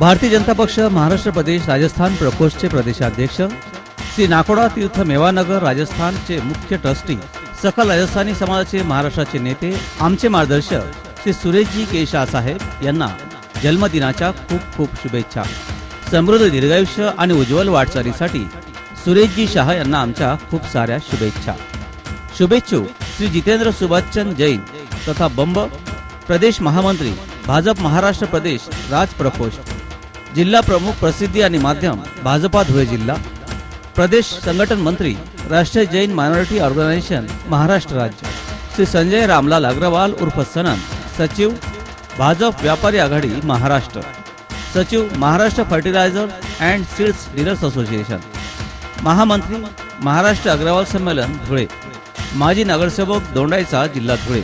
भारतीय जनता पक्ष महाराष्ट्र प्रदेश राजस्थान प्रकोष्ठचे प्रदेशाध्यक्ष श्री नाकोडा तीर्थ मेवानगर राजस्थानचे मुख्य ट्रस्टी सकल राजस्थानी समाजाचे महाराष्ट्राचे नेते आमचे मार्गदर्शक श्री सुरेशजी केशा साहेब यांना जन्मदिनाच्या खूप खूप शुभेच्छा. समृद्ध दीर्घायुष्य आणि उज्ज्वल वाटचालीसाठी सुरेशजी शाह यांना आमच्या खूप साऱ्या शुभेच्छा. शुभेच्छुक श्री जितेंद्र सुभाषचंद जैन तथा बंब प्रदेश महामंत्री भाजप महाराष्ट्र प्रदेश राज प्रकोष्ठ. जिल्हा प्रमुख प्रसिद्धी आणि माध्यम भाजपा धुळे जिल्हा प्रदेश संघटन मंत्री राष्ट्रीय जैन मायनॉरिटी ऑर्गनायझेशन महाराष्ट्र राज्य श्री संजय रामलाल अग्रवाल उर्फ सनन सचिव भाजप व्यापारी आघाडी महाराष्ट्र सचिव Maharashtra fertiliser and seeds dealers association महामंत्री महाराष्ट्र अग्रवाल संमेलन धुळे माजी नगरसेवक दोंडाईचा जिल्हा धुळे